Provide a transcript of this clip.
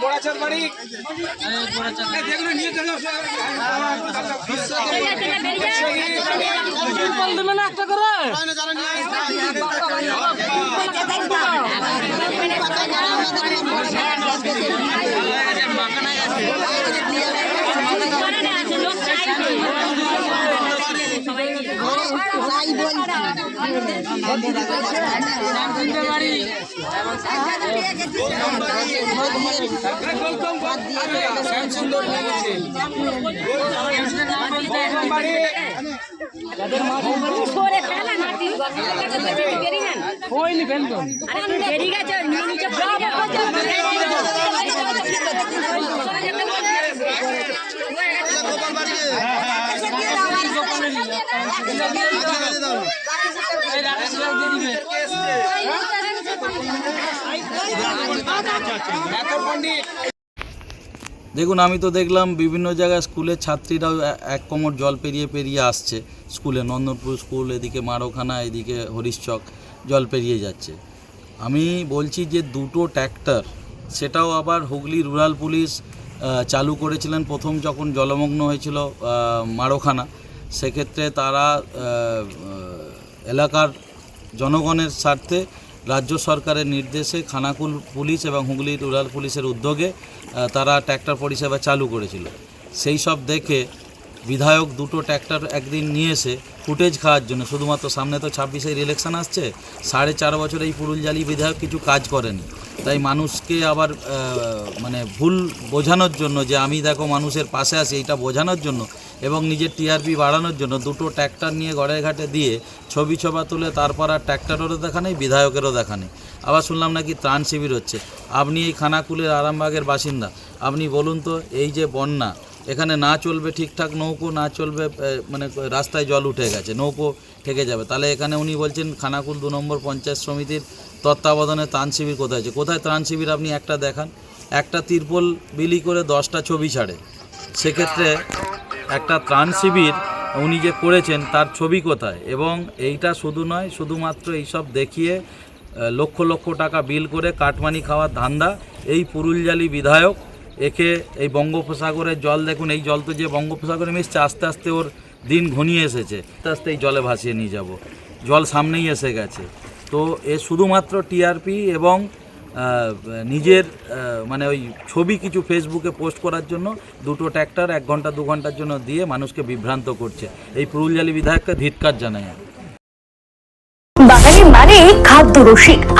করে ফেলা মাটি বেরিয়ে যান হয়নি ফেলতো আরে বেরিয়ে গেছো নিচে দেখুন, আমি তো দেখলাম বিভিন্ন জায়গায় স্কুলের ছাত্রীরাও এক কোমর জল পেরিয়ে পেরিয়ে আসছে স্কুলে। নন্দনপুর স্কুল, এদিকে মারোখানা, এদিকে হরিশচক জল পেরিয়ে যাচ্ছে। আমি বলছি যে দুটো ট্র্যাক্টর, সেটাও আবার হুগলি রুরাল পুলিশ চালু করেছিলেন প্রথম যখন জলমগ্ন হয়েছিল মারোখানা। সেক্ষেত্রে তারা এলাকার জনগণের স্বার্থে রাজ্য সরকারের নির্দেশে খানাকুল পুলিশ এবং হুগলি রুরাল পুলিশের উদ্যোগে তারা ট্র্যাক্টর পরিষেবা চালু করেছিল। সেই সব দেখে বিধায়ক দুটো ট্র্যাক্টর একদিন নিয়ে এসে ফুটেজ খাওয়ার জন্য, শুধুমাত্র সামনে তো ছাব্বিশের ইলেকশন আসছে, সাড়ে চার বছর এই পুরুলজালি বিধায়ক কিছু কাজ করেনি। তাই মানুষকে আবার মানে ভুল বোঝানোর জন্য যে আমি দেখো মানুষের পাশে আছি এটা বোঝানোর জন্য এবং নিজের টিআরপি বাড়ানোর জন্য দুটো ট্র্যাক্টর নিয়ে গড়ে ঘাটে দিয়ে ছবি ছবা তুলে তারপর আর ট্র্যাক্টরেরও দেখা নেই, বিধায়কেরও দেখা নেই। আবার শুনলাম নাকি ত্রাণ শিবির হচ্ছে। আপনি এই খানাকুলের আরামবাগের বাসিন্দা। আপনি বলুন তো, এই যে বন্যা এখানে না চলবে ঠিকঠাক, নৌকো না চলবে মানে রাস্তায় জল উঠে গেছে, নৌকো ঠেকে যাবে। তাহলে এখানে উনি বলছেন খানাকুল দু নম্বর পঞ্চায়েত সমিতির তত্ত্বাবধানে ত্রাণ শিবির কোথায় আছে? কোথায় ত্রাণ শিবির আপনি একটা দেখান? একটা তিরপল বিলি করে দশটা ছবি ছাড়ে। সেক্ষেত্রে একটা ত্রাণ শিবির উনি যে করেছেন, তার ছবি কোথায়? এবং এইটা শুধু নয়, শুধুমাত্র এইসব দেখিয়ে লক্ষ লক্ষ টাকা বিল করে কাটমানি খাওয়ার ধান্দা এই পুরুলজালি বিধায়ক একে এই বঙ্গোপসাগরের জল, দেখুন এই জল তো যে বঙ্গোপসাগরে মিশছে, আস্তে আস্তে ওর দিন ঘনিয়ে এসেছে। আস্তে আস্তে এই জলে ভাসিয়ে নিয়ে যাব। জল সামনেই এসে গেছে। তো এ শুধুমাত্র টিআরপি এবং নিজের মানে ওই ছবি কিছু ফেসবুকে পোস্ট করার জন্য দুটো ট্র্যাক্টর এক ঘণ্টা, দু ঘণ্টার জন্য দিয়ে মানুষকে বিভ্রান্ত করছে। এই পুরুলজালি বিধায়ককে ধিৎকার আমি। বাঙালি মানে খাদ্য রসিক।